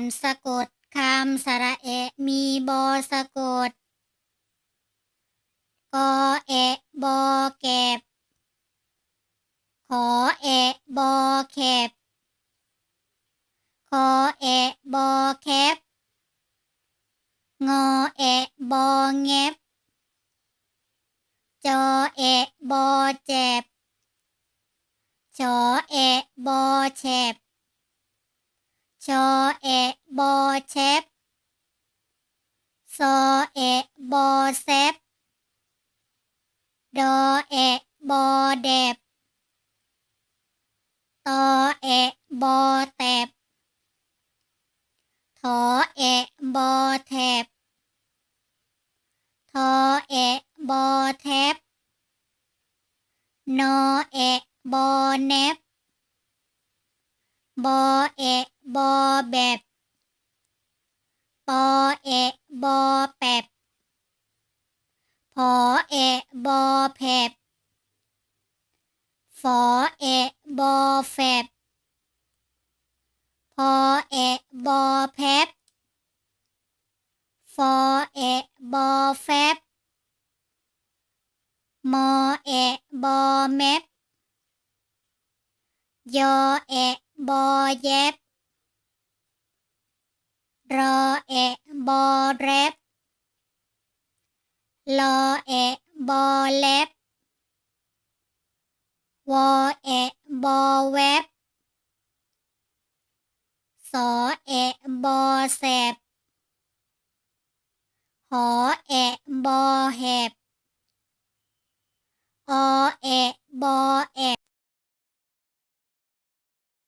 านสะกดคำสระเอะมีบอสะกด กอเอะบอเก็บขอเอะบอแคบคอเอะบอแคบ งอเอะบอแงบ จอเอะบอเจ็บชอเอะบอแฉบ ชอเอบอแชบซอเอบอแซบดอเอบอแดบตอเอบอแตบทอเอบอแทบทอเอบอแทบนอเอบอแนบบอเอะ บอแบบปอเอะบอแปบพอเอะบอแผบฝอเอะบอแฟบพอเอะบอแพบฟอเอะบอแฟบมอเอะบอแมบยอเอะบอแยบ รอเอะบอแรบลอเอะบอแลบวอเอะบอแวบสอเอะบอแสบหอเอะบอแหบอเอะบอแอบ